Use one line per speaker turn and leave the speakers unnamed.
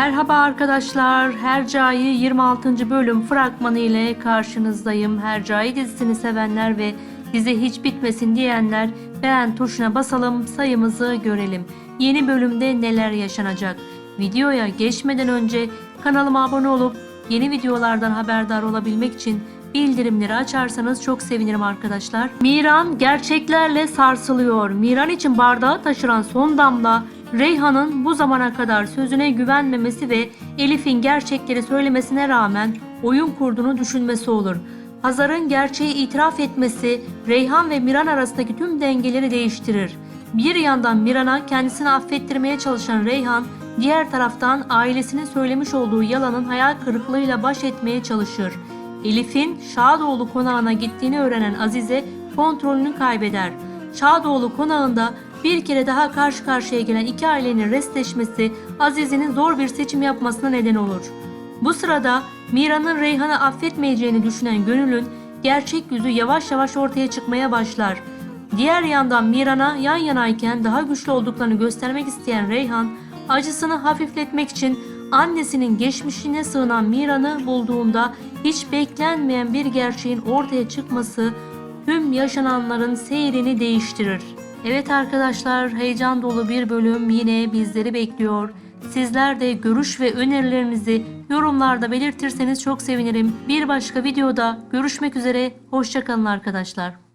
Merhaba arkadaşlar. Hercai 26. bölüm fragmanı ile karşınızdayım. Hercai dizisini sevenler ve dizi hiç bitmesin diyenler beğen tuşuna basalım sayımızı görelim. Yeni bölümde neler yaşanacak? Videoya geçmeden önce kanalıma abone olup yeni videolardan haberdar olabilmek için bildirimleri açarsanız çok sevinirim arkadaşlar. Miran gerçeklerle sarsılıyor. Miran için bardağı taşıran son damla Reyhan'ın bu zamana kadar sözüne güvenmemesi ve Elif'in gerçekleri söylemesine rağmen oyun kurduğunu düşünmesi olur. Hazar'ın gerçeği itiraf etmesi Reyhan ve Miran arasındaki tüm dengeleri değiştirir. Bir yandan Miran'a kendisini affettirmeye çalışan Reyhan, diğer taraftan ailesinin söylemiş olduğu yalanın hayal kırıklığıyla baş etmeye çalışır. Elif'in Şadoğlu konağına gittiğini öğrenen Azize kontrolünü kaybeder. Şadoğlu konağında bir kere daha karşı karşıya gelen iki ailenin restleşmesi Azize'nin zor bir seçim yapmasına neden olur. Bu sırada Mira'nın Reyhan'ı affetmeyeceğini düşünen Gönül'ün gerçek yüzü yavaş yavaş ortaya çıkmaya başlar. Diğer yandan Miran'a yan yanayken daha güçlü olduklarını göstermek isteyen Reyhan, acısını hafifletmek için annesinin geçmişine sığınan Miran'ı bulduğunda hiç beklenmeyen bir gerçeğin ortaya çıkması tüm yaşananların seyrini değiştirir. Evet arkadaşlar heyecan dolu bir bölüm yine bizleri bekliyor. Sizler de görüş ve önerilerinizi yorumlarda belirtirseniz çok sevinirim. Bir başka videoda görüşmek üzere. Hoşçakalın arkadaşlar.